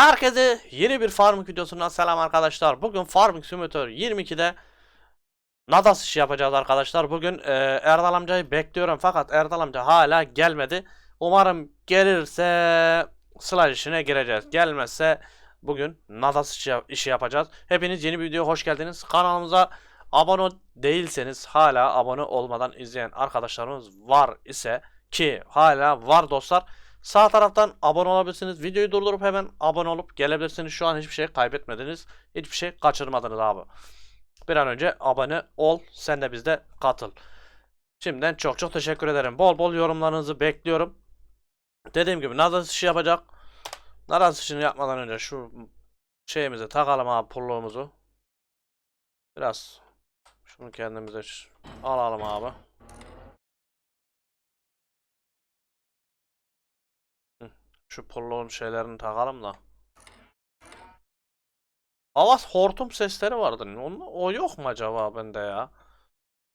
Herkese yeni bir Farming videosundan selam arkadaşlar. Bugün Farming Simulator 22'de Nadas işi yapacağız arkadaşlar. Bugün e, Erdal amcayı bekliyorum fakat Erdal amca hala gelmedi. Umarım gelirse Slash işine gireceğiz. Gelmezse bugün Nadas işi, işi yapacağız. Hepiniz yeni bir videoya hoş geldiniz. Kanalımıza abone değilseniz hala abone olmadan izleyen arkadaşlarımız var ise ki hala var dostlar. Sağ taraftan abone olabilirsiniz. Videoyu durdurup hemen abone olup gelebilirsiniz. Şu an hiçbir şey kaybetmediniz. Hiçbir şey kaçırmadınız abi. Bir an önce abone ol. Sen de bizde katıl. Şimdiden çok çok teşekkür ederim. Bol bol yorumlarınızı bekliyorum. Dediğim gibi Nadas işi yapacak. Nadas işini yapmadan önce şu şeyimizi takalım abi pulluğumuzu. Biraz şunu kendimize alalım abi. Şu pulluğun şeylerini takalım da. Hava hortum sesleri vardı. Onun, o yok mu acaba bende ya?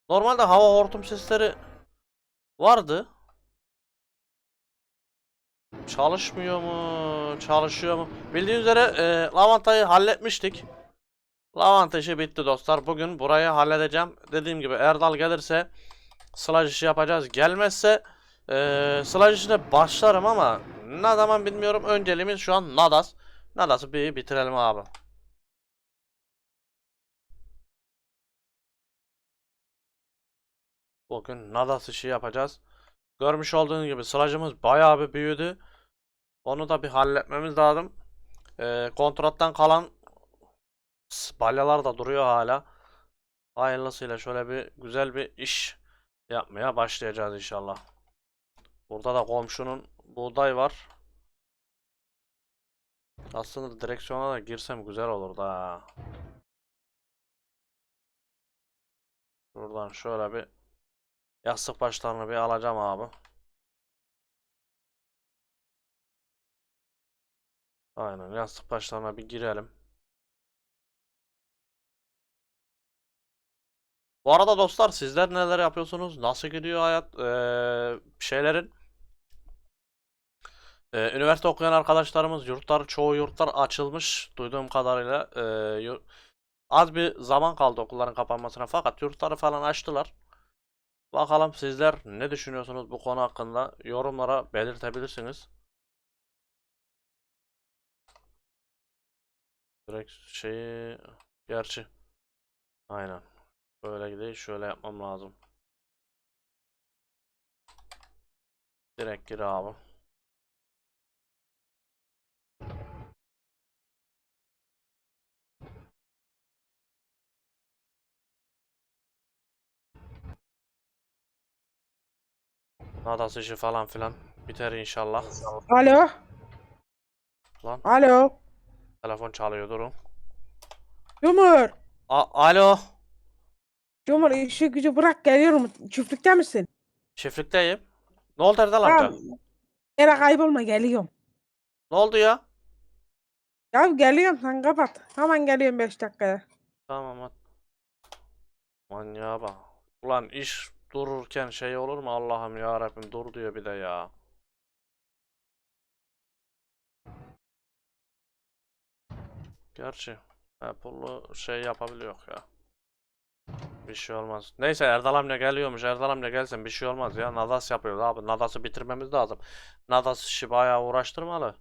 Normalde hava hortum sesleri vardı. Çalışmıyor mu? Çalışıyor mu? Bildiğiniz üzere e, lavantayı halletmiştik. Lavanta işi bitti dostlar. Bugün burayı halledeceğim. Dediğim gibi Erdal gelirse slash işi yapacağız. Gelmezse e, slash işine başlarım ama ne zaman bilmiyorum. Önceliğimiz şu an Nadas. Nadas'ı bir bitirelim abi. Bugün Nadas işi yapacağız. Görmüş olduğunuz gibi sılacımız bayağı bir büyüdü. Onu da bir halletmemiz lazım. Ee, kontrattan kalan balyalar da duruyor hala. Hayırlısıyla şöyle bir güzel bir iş yapmaya başlayacağız inşallah. Burada da komşunun buğday var. Aslında direksiyona da girsem güzel olur da. Buradan şöyle bir yastık başlarını bir alacağım abi. Aynen yastık başlarına bir girelim. Bu arada dostlar sizler neler yapıyorsunuz? Nasıl gidiyor hayat? Ee, şeylerin ee, üniversite okuyan arkadaşlarımız yurtlar çoğu yurtlar açılmış duyduğum kadarıyla ee, yu- az bir zaman kaldı okulların kapanmasına fakat yurtları falan açtılar. Bakalım sizler ne düşünüyorsunuz bu konu hakkında yorumlara belirtebilirsiniz. Direkt şeyi gerçi aynen böyle gideyim şöyle yapmam lazım. Direkt gir abi. Nadas işi falan filan biter inşallah. Alo. Lan Alo. telefon çalıyor durun. Cumhur. A- Alo. Cumhur işi gücü bırak geliyorum. Çiftlikte misin? Çiftlikteyim. Ne oldu Erdal amca? Yere kaybolma geliyorum. Ne oldu ya? Ya geliyorum sen kapat. Hemen geliyorum 5 dakikaya. Tamam hadi. Manyağa bak. Ulan iş dururken şey olur mu Allah'ım ya Rabbim dur diyor bir de ya. Gerçi Apple'lu şey yapabiliyor ya. Bir şey olmaz. Neyse Erdal amca geliyormuş. Erdal amca gelsin bir şey olmaz ya. Nadas yapıyoruz abi. Nadas'ı bitirmemiz lazım. Nadas işi bayağı uğraştırmalı.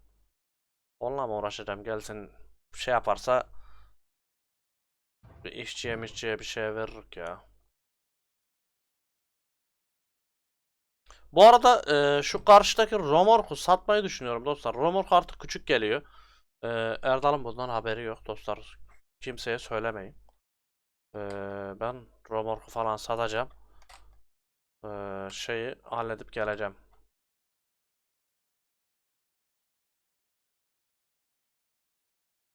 Onunla mı uğraşacağım? Gelsin şey yaparsa bir işçiye bir şey veririk ya. Bu arada e, şu karşıdaki Romork'u satmayı düşünüyorum dostlar. Romork artık küçük geliyor. E, Erdal'ın bundan haberi yok dostlar. Kimseye söylemeyin. E, ben Romork'u falan satacağım. E, şeyi halledip geleceğim.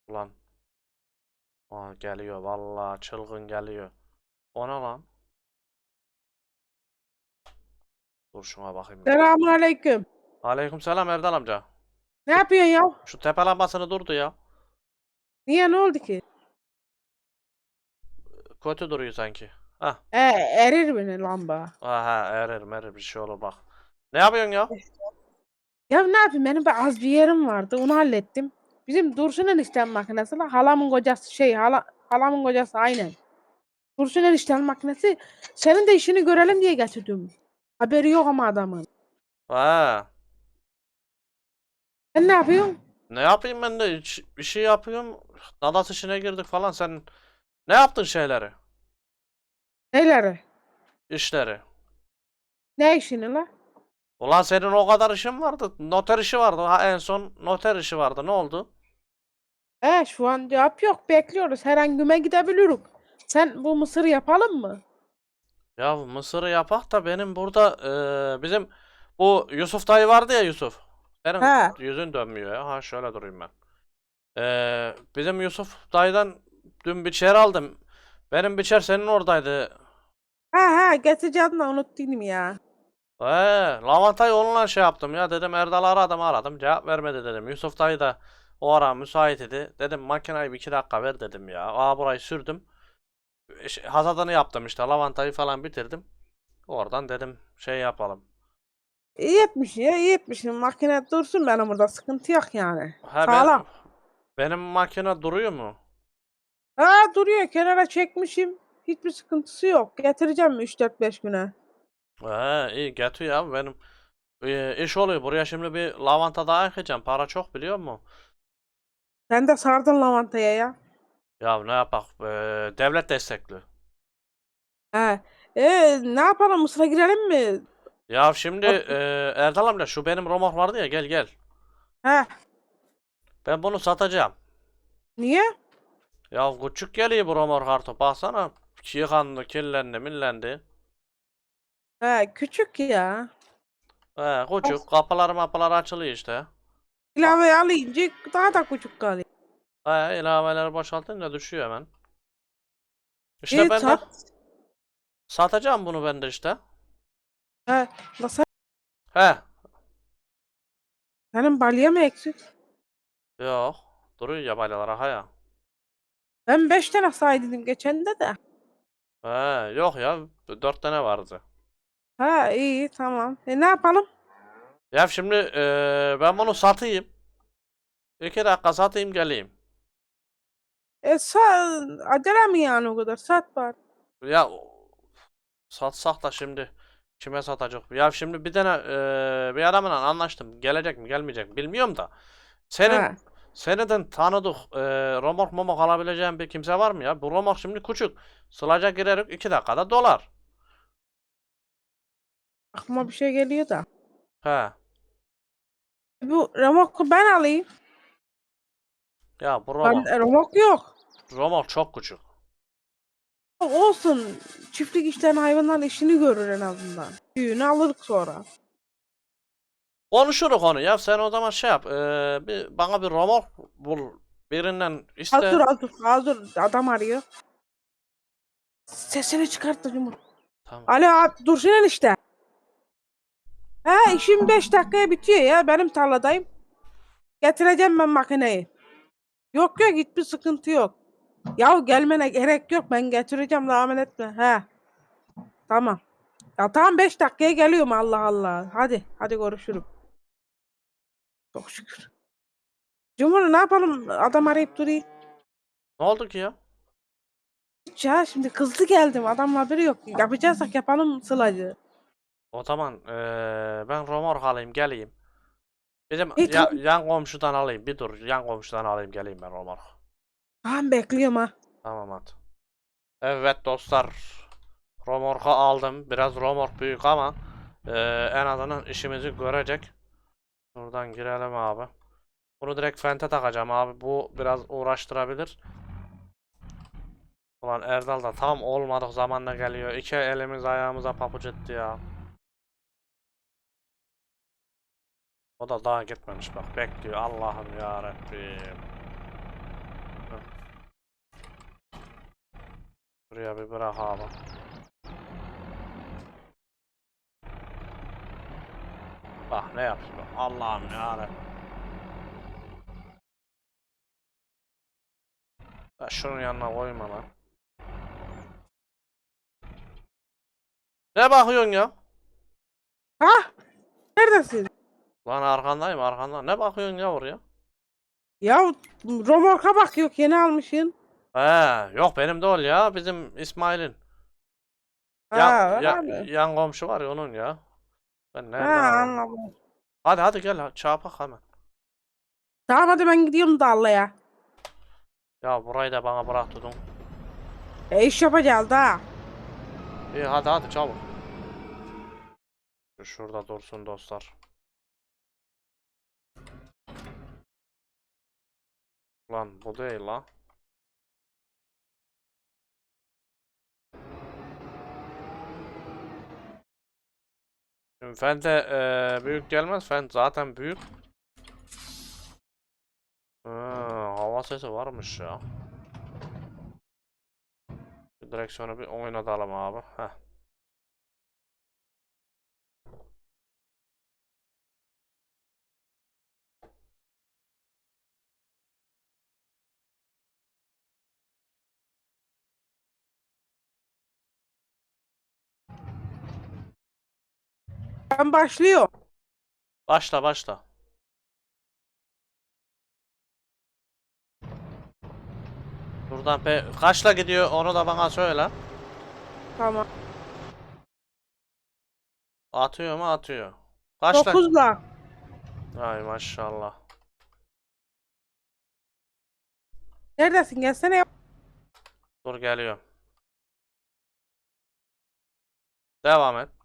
Ulan. Aa, geliyor vallahi çılgın geliyor. O ne lan? Dur şuna bakayım. Selamun aleyküm. Aleykümselam Erdal amca. Ne yapıyorsun ya? Şu tepe lambasını durdu ya. Niye ne oldu ki? Kötü duruyor sanki. Hah. E, erir beni lamba. Aha erir merir bir şey olur bak. Ne yapıyorsun ya? Ya ne yapayım benim bir az bir yerim vardı onu hallettim. Bizim Dursun enişten makinesi la. Halamın kocası şey hala, halamın kocası aynen. Dursun enişten makinesi. Senin de işini görelim diye getirdim. Haberi yok ama adamın. He. Sen ne yapıyorsun? Ne yapayım ben de hiç bir şey yapıyorum. Nadas işine girdik falan sen ne yaptın şeyleri? Neleri? işleri? Ne işini la? Ulan senin o kadar işin vardı. Noter işi vardı. Ha en son noter işi vardı. Ne oldu? He şu an cevap yok. Bekliyoruz. Her an güme gidebiliriz. Sen bu mısırı yapalım mı? Ya Mısır'ı yapak da benim burada eee, bizim bu Yusuf dayı vardı ya Yusuf. Senin He. yüzün dönmüyor ya. Ha şöyle durayım ben. Eee, bizim Yusuf dayıdan dün biçer aldım. Benim biçer senin oradaydı. Ha ha getireceğim de unuttum ya. He, lavantayı onunla şey yaptım ya dedim Erdal aradım aradım cevap vermedi dedim. Yusuf dayı da o ara müsait idi. Dedim makinayı bir iki dakika ver dedim ya. Aa burayı sürdüm. Şey, Hasadını yaptım işte lavantayı falan bitirdim. Oradan dedim şey yapalım. İyi etmiş ya iyi etmişsin. Makine dursun benim burada sıkıntı yok yani. Ha, ben- Sağlam. benim makine duruyor mu? Ha duruyor kenara çekmişim. Hiçbir sıkıntısı yok. Getireceğim 3-4-5 güne. He iyi getir ya benim e, iş oluyor. Buraya şimdi bir lavanta daha ekeceğim. Para çok biliyor musun? Sen de sardın lavantaya ya. Ya ne yapak? E, devlet destekli. Ha. E, ne yapalım Mısır'a girelim mi? Ya şimdi e, Erdal amca şu benim romor vardı ya gel gel. Ha. Ben bunu satacağım. Niye? Ya küçük geliyor bu romor kartı. Baksana. Yıkandı, kirlendi, millendi. Ha küçük ya. He, küçük. Kapıları mapıları açılıyor işte. İlave alınca daha da küçük kalıyor. He, ilaveleri boşaltınca düşüyor hemen. İşte İyi, ben de sat. satacağım bunu ben de işte. Ha. La sen, He. senin balya mı eksik? Yok. Duruyor ya balyalar ha ya. Ben 5 tane saydım geçen de de. He, yok ya. Dört tane vardı. Ha iyi tamam. E ne yapalım? Ya şimdi e, ben bunu satayım. İki dakika satayım geleyim. E sa acele mi yani o kadar? Sat bari. Ya satsak da şimdi kime satacak? Ya şimdi bir tane eee, bir adamla anlaştım. Gelecek mi gelmeyecek mi bilmiyorum da. Senin Ha. seneden tanıdık eee romork momok alabileceğin bir kimse var mı ya? Bu romork şimdi küçük. Sılaca girerek iki dakikada dolar. Aklıma bir şey geliyor da. He. Bu remote ben alayım. Ya bu Ben romork, e, remote yok. Romork çok küçük. Olsun. Çiftlik işleyen hayvanların işini görür en azından. Tüyünü alırız sonra. Konuşuruz onu ya. Sen o zaman şey yap. eee, bir bana bir romork bul. Birinden iste. Hazır hazır hazır. Adam arıyor. Sesini çıkart da Cumhur. Tamam. Alo abi dursun işte. Ha işim 5 dakikaya bitiyor ya. Benim tarladayım. Getireceğim ben makineyi. Yok yok hiçbir sıkıntı yok. Ya gelmene gerek yok. Ben getireceğim zahmet etme. He. Tamam. Ya tamam 5 dakikaya geliyorum Allah Allah. Hadi hadi görüşürüm. Çok şükür. Cumhur ne yapalım? Adam arayıp duruyor. Ne oldu ki ya? Ya şimdi kızlı geldim. Adamla haberi yok. Yapacaksak yapalım Sıla'cı. O zaman eee, ben romork alayım geleyim. Bizim İyi, ya- yan komşudan alayım. Bir dur. Yan komşudan alayım geleyim ben romork. Tamam bekliyorum ha. Tamam hadi. Evet dostlar. Romorku aldım. Biraz romork büyük ama eee, en azından işimizi görecek. Buradan girelim abi. Bunu direkt fente takacağım abi. Bu biraz uğraştırabilir. Ulan Erdal da tam olmadık zamanla geliyor. İki elimiz ayağımıza papuç etti ya. O da daha gitmemiş bak bekliyor. Allah'ım ya Rabbim. Buraya bir bırak abi. Bak ne yapıyor. Allah'ım ya. Ya şunun yanına koyma lan. Ne bakıyorsun ya? Ha? Neredesin? Lan arkandayım arkanda. Ne bakıyorsun ya oraya? Ya romorka bak yok yeni almışsın. He, yok benim de ol ya. Bizim İsmail'in. Ha, Ya, öyle ya, mi? yan komşu var ya onun ya. Ben Ha, nereden alayım? anladım. Hadi hadi gel ha, çarpak hemen. Tamam hadi ben gidiyorum Darla'ya. Ya burayı da bana bırak tutun. E iş yapacağız da. İyi hadi hadi çabuk. Şu Şurada dursun dostlar. Lan bu değil la. Şimdi Fen de eee, büyük gelmez. Fen zaten büyük. Ha, hava sesi varmış ya. Direksiyonu bir oynatalım abi. Heh. Ben başlıyorum. Başla başla. Buradan pe kaçla gidiyor onu da bana söyle. Tamam. Atıyor mu atıyor. Kaçla? Dokuzla. Ay maşallah. Neredesin gelsene. Dur geliyor. Devam et.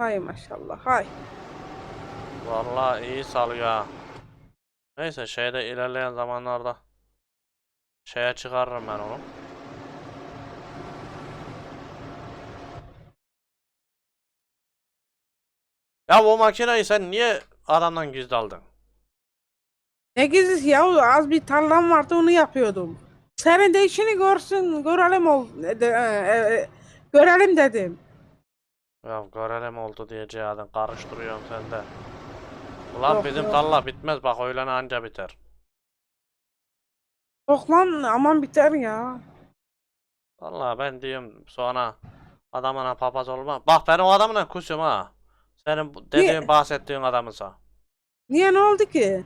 Hay maşallah hay. Vallahi iyi salıyor ha. Neyse şeyde ilerleyen zamanlarda şeye çıkarırım ben onu. Ya bu makineyi sen niye adamdan gizli aldın? Ne gizlisi ya az bir tarlam vardı onu yapıyordum. Senin de işini görsün görelim ol de- e, e, görelim dedim. Ya görelim oldu diyeceğin karıştırıyorsun sen de. Ulan Yok, bizim yok. tarla bitmez bak öğlene anca biter. Yok lan aman biter ya. Vallahi ben diyorum sonra adamına papaz olma. Bak ben o adamla kusum ha. Senin bu dediğin Niye? bahsettiğin adamısa. Niye ne oldu ki?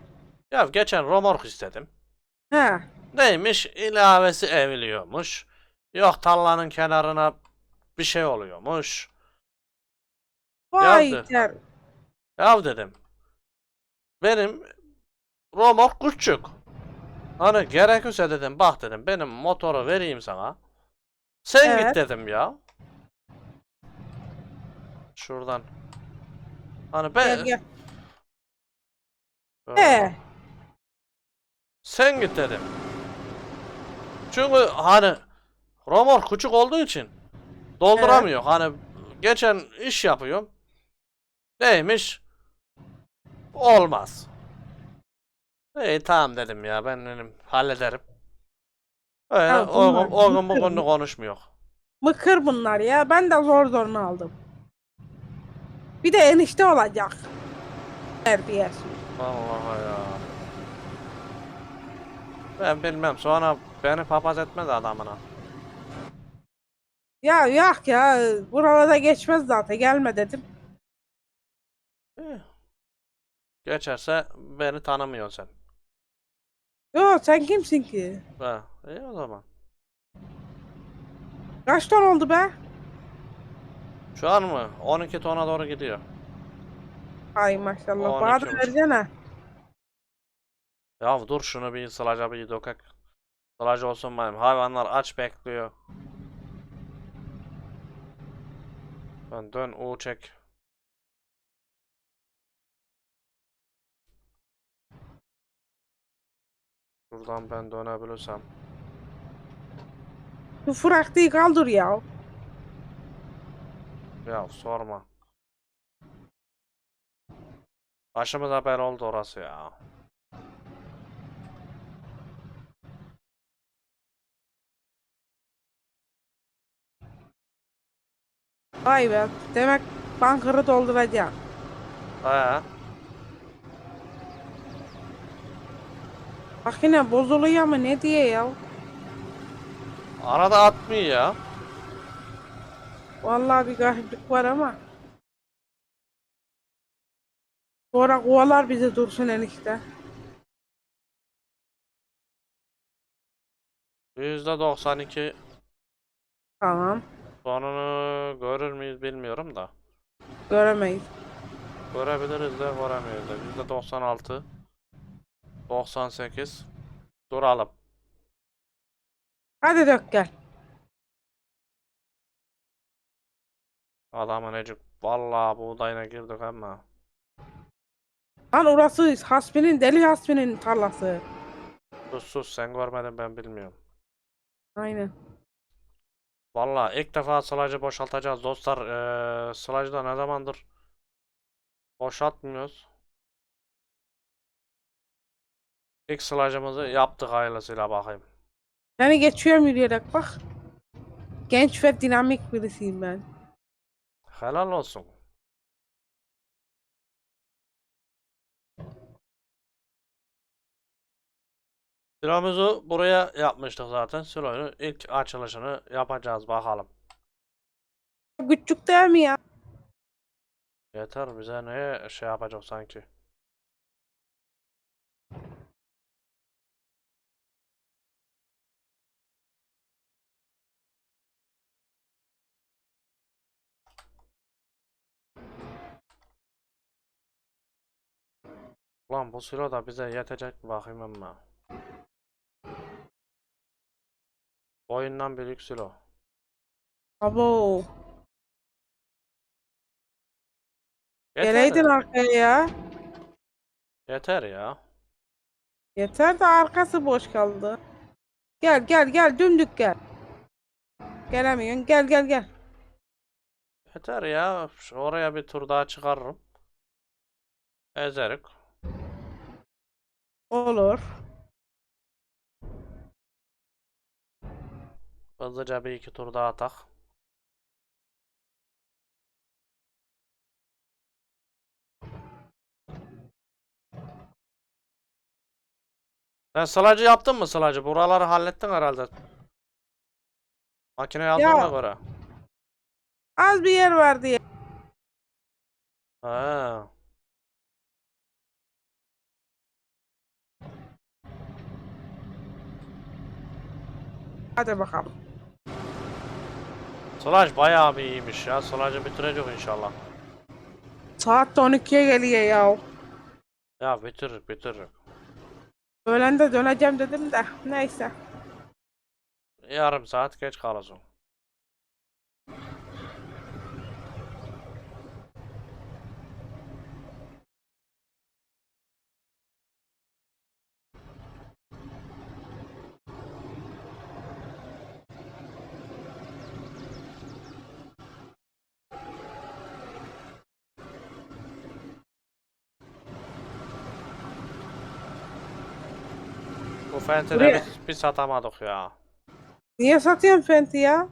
Ya geçen romork istedim. He. Neymiş? İlavesi eviliyormuş. Yok tarlanın kenarına bir şey oluyormuş. Vay Yazdı. ter. Ya dedim. Benim romork küçük. Hani gerekirse dedim bak dedim benim motoru vereyim sana. Sen git Evet. dedim ya. Şuradan. Hani ben Gel gel. Böyle. He. Sen git dedim. Çünkü hani romork küçük olduğu için dolduramıyor. Hani geçen iş yapıyorum. Neymiş? Olmaz. İyi tamam dedim ya ben dedim hallederim. Öyle Ya o, bunlar o gün mıkır bugün mı- konuşmuyor. Mıkır bunlar ya. Ben de zor zorunu aldım. Bir de enişte olacak. Terbiyesiz. Vallahi ya. Ben bilmem sonra beni papaz etmez adamına. Ya yok ya. Buralarda geçmez zaten. Gelme dedim. İyi. Geçerse beni tanımıyorsun sen. Yo sen kimsin ki? Ha, iyi o zaman. Kaç ton oldu be? Şu an mı? 12 tona doğru gidiyor. Ay maşallah. On Bana iki da buçuk. versene. Ya dur şunu bir sılaca bir dökek. Sılacı olsun benim. Hayvanlar aç bekliyor. Ben dön U çek. Şuradan ben dönebilirsem. Şu fıraktıyı kaldır ya. Ya sorma. Başımıza bel oldu orası ya. Vay be. Demek bankırı dolduracağım. He. Makine bozuluyor mu ne diye ya? Arada atmıyor ya. Vallahi bir gariplik var ama. Sonra kovalar bizi dursun enişte. %92 Tamam. sonunu görür müyüz bilmiyorum da. Göremeyiz. Görebiliriz de göremeyiz de. %96 98 Duralım. Hadi dök gel. Adamın ecik. Vallahi buğdayına girdik ama. Lan orası Hasbi'nin deli Hasbi'nin tarlası. Sus sus sen görmedin ben bilmiyorum. Aynen. Vallahi ilk defa sılacı boşaltacağız dostlar. Ee, sılacı da ne zamandır boşaltmıyoruz. İlk sılacımızı yaptık hayırlısıyla bakayım. Seni geçiyorum yürüyerek bak. Genç ve dinamik birisiyim ben. Helal olsun. Silomuzu buraya yapmıştık zaten. Silo'nun ilk açılışını yapacağız bakalım. Küçük değil mi ya? Yeter bize neye şey yapacak sanki. Ulan bu silo da bize yetecek bakayım ama. Boyundan büyük silo. Abo. Yeter, Geleydin arkaya ya. yeter ya. Yeter de arkası boş kaldı. Gel gel gel dümdük gel. Gelemiyorsun gel gel gel. Yeter ya. Şu Oraya bir tur daha çıkarırım. Ezerik. Olur. Hızlıca bir iki tur daha atak. Sen sılacı yaptın mı sılacı? Buraları hallettin herhalde. Ya. mı göre? Az bir yer var diye. Ha. Hadi bakalım. Sılaj bayağı bir iyiymiş ya. Sılacı bitirecek inşallah. Saat de 12'ye geliyor ya. Ya bitirir bitirir. Öğlen de döneceğim dedim de neyse. Yarım saat geç kalırsın. Bu fentede Buraya- biz, biz satamadık ya. Niye satıyorsun Fenty ya?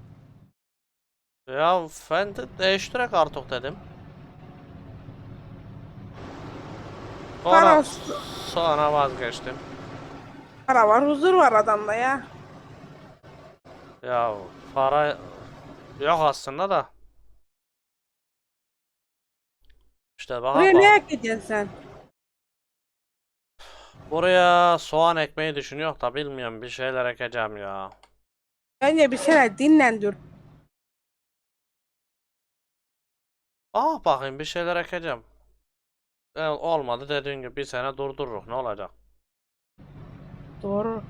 Ya fenti değiştirek artık dedim. Sonra, Para, sonra vazgeçtim. para var, huzur var adamda ya. Ya para yok aslında da. İşte bak Buraya ne ekeceksin sen? Buraya soğan ekmeği düşünüyor da bilmiyorum bir şeyler ekeceğim ya. Bence bir sene dinlendir. Ah bakayım bir şeyler ekeceğim. E, olmadı dediğin gibi bir sene durdururuz ne olacak? Doğru.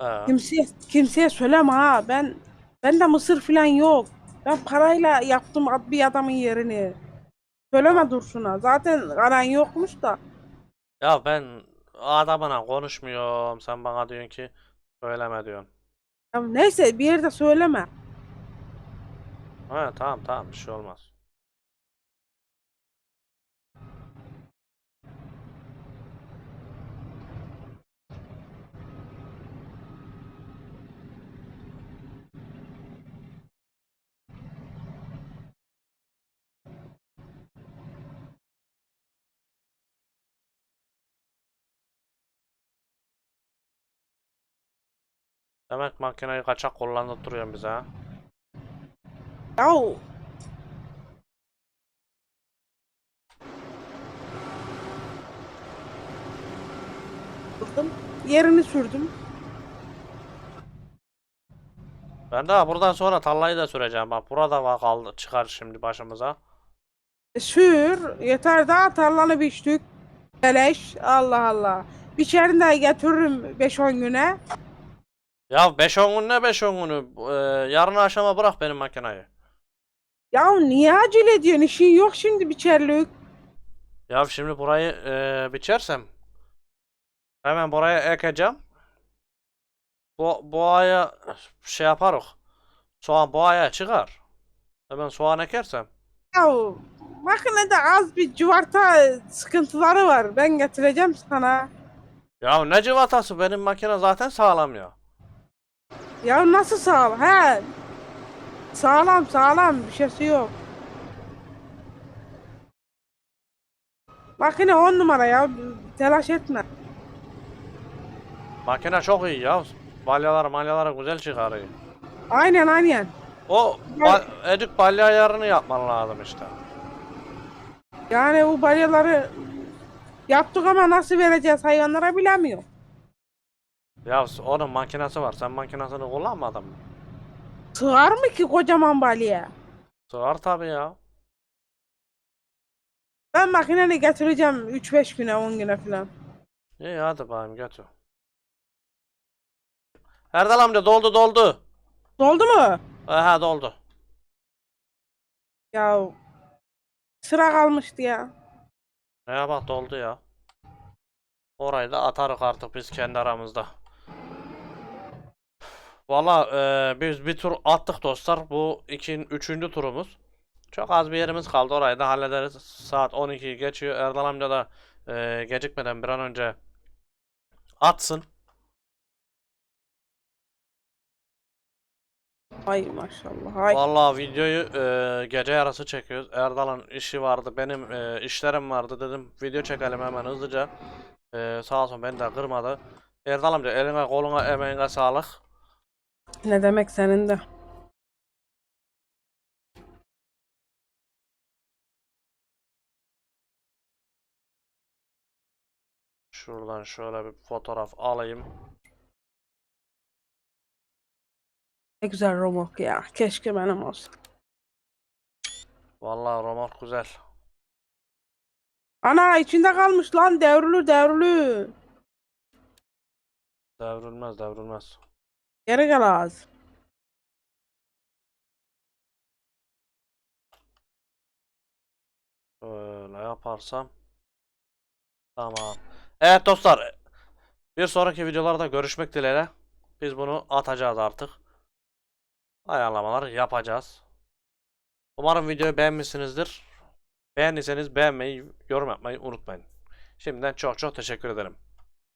Ee, Kimseye, kimseye söyleme ha. Ben ben de mısır falan yok. Ben parayla yaptım bir adamın yerini. Söyleme Dursun'a. Zaten aran yokmuş da. Ya ben adamına konuşmuyorum. Sen bana diyorsun ki söyleme diyorsun. Ya neyse bir yerde söyleme. Ha tamam tamam bir şey olmaz. Demek makineyi kaçak kullandırtıyorsun bize ha. Yahu Aldım, Yerini sürdüm. Ben daha buradan sonra tarlayı da süreceğim. Bak burada var kaldı çıkar şimdi başımıza. E, Sür. Yeter daha tarlanı biçtük. Beleş. Allah Allah. Biçerini de getiririm 5-10 güne. Ya 5-10 gün ne 5-10 günü? Ee, yarın akşama bırak benim makinayı. Ya niye acele ediyorsun? İşin yok şimdi biçerlik. Ya şimdi burayı ee, biçersem hemen buraya ekeceğim. Bu, bu aya şey yaparız. Soğan bu aya çıkar. Hemen soğan ekersem. Ya makinede az bir civarta sıkıntıları var. Ben getireceğim sana. Ya ne civatası benim makine zaten sağlam ya. Ya nasıl sağlam? He. Sağlam sağlam bir şeysi yok. Makine on numara ya. Telaş etme. Makine çok iyi ya. Balyaları malyaları güzel çıkarıyor. Aynen aynen. O ba Edik balya ayarını yapman lazım işte. Yani bu balyaları yaptık ama nasıl vereceğiz hayvanlara bilemiyorum. Ya onun makinesi var. Sen makinesini kullanmadın mı? Sığar mı ki kocaman balya? Sığar tabii ya. Ben makineni getireceğim 3-5 güne 10 güne falan. İyi hadi bakayım götür. Erdal amca doldu doldu. Doldu mu? Aha doldu. Ya sıra kalmıştı ya. Ne bak doldu ya. Orayı da atarız artık biz kendi aramızda. Valla e, biz bir tur attık dostlar. Bu ikin, üçüncü turumuz. Çok az bir yerimiz kaldı. Orayı da hallederiz. Saat 12'yi geçiyor. Erdal amca da e, gecikmeden bir an önce atsın. Ay maşallah. Ay. Vallahi videoyu e, gece yarısı çekiyoruz. Erdal'ın işi vardı, benim e, işlerim vardı dedim. Video çekelim hemen hızlıca. E, sağ olsun beni de kırmadı. Erdal amca eline koluna emeğine sağlık. Ne demek senin de. Şuradan şöyle bir fotoğraf alayım. Ne güzel romok ya. Keşke benim olsa. Vallahi romork güzel. Ana içinde kalmış lan devrülü devrülü. Devrilmez devrilmez. Geri gel az. Böyle yaparsam. Tamam. Evet dostlar. Bir sonraki videolarda görüşmek dileğiyle. Biz bunu atacağız artık. Ayarlamalar yapacağız. Umarım videoyu beğenmişsinizdir. Beğendiyseniz beğenmeyi, yorum yapmayı unutmayın. Şimdiden çok çok teşekkür ederim.